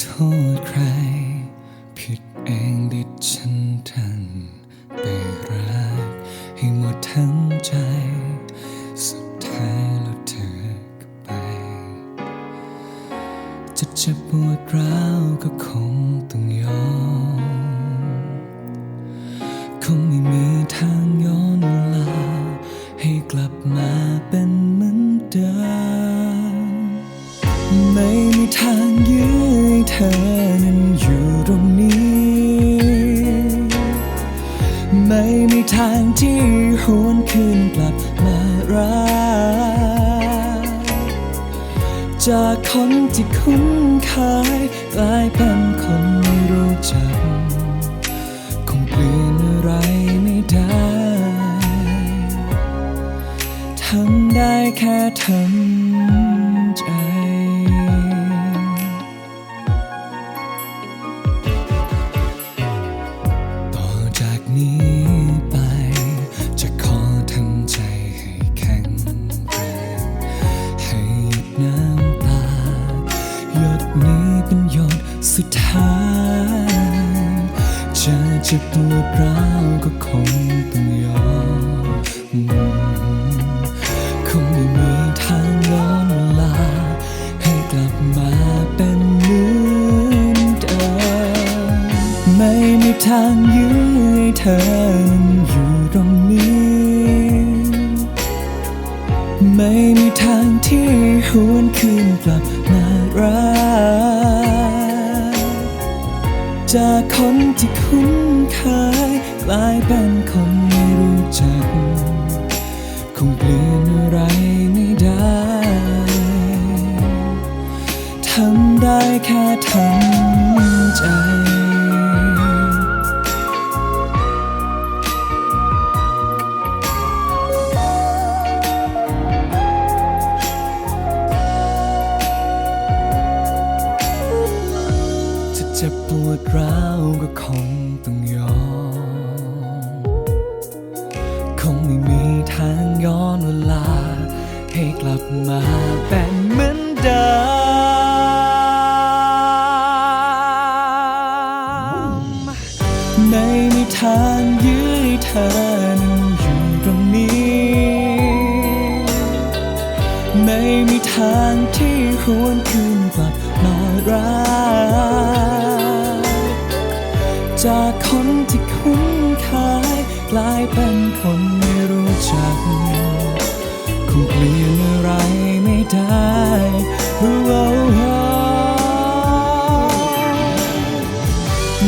โทษใคร ผิดเองที่ฉันทันไปรักให้หมดทั้งใจ สุดท้ายแล้วเธอก็ไป จะเจ็บปวดร้าวก็คงต้องยอม คงไม่มีทางย้อนเวลา ให้กลับมาเป็นเหมือนเดิม ไม่มีทาง ทางที่หวนคืนกลับมารักจากคนที่คุ้นเคยกลายเป็นคนไม่รู้จัก คงเปลี่ยนอะไรไม่ได้ ทำได้แค่ทำใจต่อจากนี้ สุดท้ายจะเจ็บปวดร้าวก็คงต้องยอมอืมคงไม่มีทางย้อนเวลา ให้กลับมาเป็นเหมือนเดิมไม่มีทางยื้อให้เธอ จากคนที่คุ้นเคยกลายเป็นคนไม่รู้จัก จะปวดร้าวก็คงต้องยอม คงไม่มีทางย้อนเวลา ให้กลับมาเป็นเหมือนเดิมไม่มีทางยื้อเธอ ไม่มีทางที่หวนคืนกลับมารักจากคนที่คุ้นเคยกลายเป็นคนไม่รู้จัก คงเปลี่ยนอะไรไม่ได้โอ้โห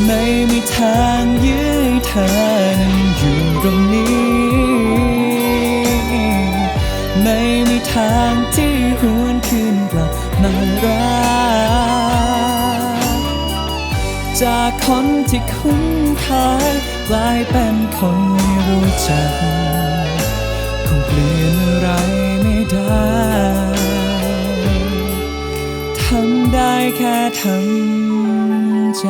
ไม่มีทางยื้อเธอนั้นอยู่ตรงนี้างที่หวนคืนกลับมารักจากคนที่คุ้นเคยกลายเป็นคนไม่รู้จักคงเปลี่ยนอะไรไม่ได้ทำได้แค่ทำใจ